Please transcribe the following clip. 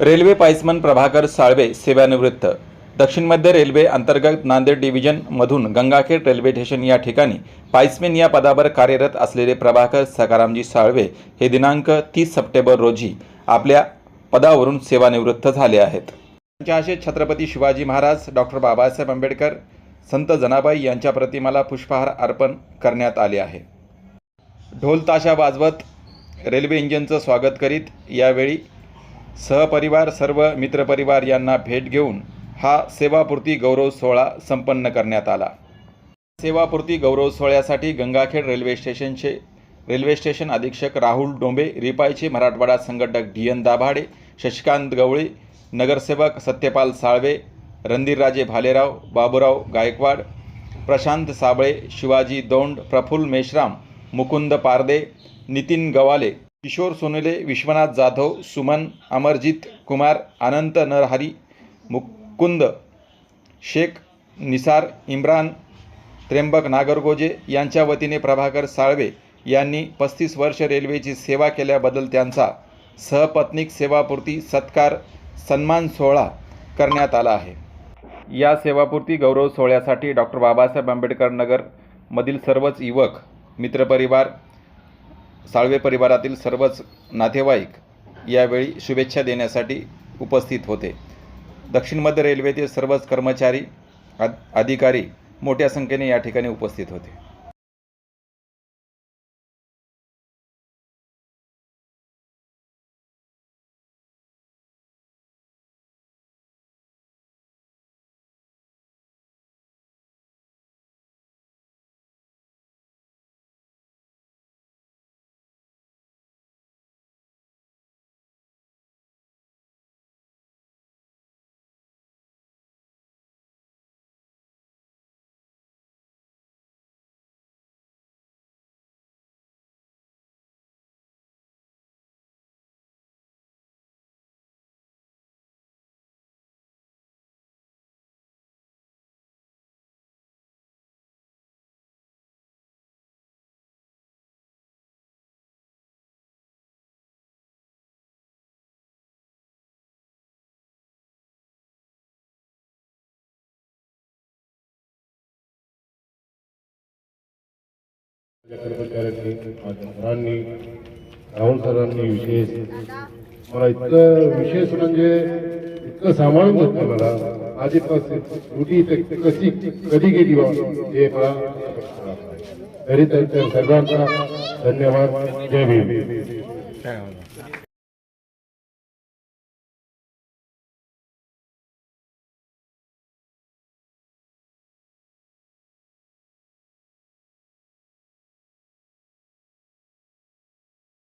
Railway पाईसमन Prabhakar Salve सेवानिवृत्त. दक्षिण मध्य रेल्वे अंतर्गत नांदेड डिव्हिजनमधून गंगाखेड रेल्वे स्टेशन या ठिकाणी पाईसमेन या पदावर कार्यरत असलेले प्रभाकर सकारामजी साळवे हे दिनांक तीस सप्टेंबर रोजी आपल्या पदावरून सेवानिवृत्त झाले आहेत. त्यांच्या छत्रपती शिवाजी महाराज डॉक्टर बाबासाहेब आंबेडकर संत जनाबाई यांच्या प्रतिमाला पुष्पहार अर्पण करण्यात आले आहे. ढोल ताशा वाजवत रेल्वे इंजिनचं स्वागत करीत यावेळी सहपरिवार सर्व मित्रपरिवार यांना भेट घेऊन हा सेवापूर्ती गौरव सोहळा संपन्न करण्यात आला. सेवापूर्ती गौरव सोहळ्यासाठी गंगाखेड रेल्वे स्टेशनचे रेल्वे स्टेशन अधीक्षक राहुल डोंबे रिपायचे मराठवाडा संघटक डी एन दाभाडे शशिकांत गवळे नगरसेवक सत्यपाल साळवे रणधीरराजे भालेराव बाबूराव गायकवाड प्रशांत साबळे शिवाजी दौंड प्रफुल्ल मेश्राम मुकुंद पारदे नितीन गवाले किशोर सोनुले विश्वनाथ जाधव सुमन अमरजित कुमार अनंत नरहरी मुकुंद शेख निसार इम्रान त्र्यंबक नागरगोजे यांच्या वतीने प्रभाकर साळवे यांनी पस्तीस वर्ष रेल्वेची सेवा केल्याबद्दल त्यांचा सहपत्नीक सेवापूर्ती सत्कार सन्मान सोहळा करण्यात आला आहे. या सेवापूर्ती गौरव सोहळ्यासाठी डॉक्टर बाबासाहेब आंबेडकर नगरमधील सर्वच युवक मित्रपरिवार साळवे परिवारातील सर्वच नातेवाईक यावेळी शुभेच्छा देण्यासाठी उपस्थित होते. दक्षिण मध्य रेल्वेतील सर्वच कर्मचारी अधिकारी मोठ्या संख्येने या ठिकाणी उपस्थित होते. आपल्या कर्मचाऱ्यांनी माझ्या सरांनी राहुल सरांनी विशेष मला इतकं विशेष म्हणजे इतकं सांभाळून घेतलं मला. आधीपासून ड्युटी कशी कधी गेली बा? हे मला तरी त्यांच्या सर्वांचा धन्यवाद. जय भीम. हो.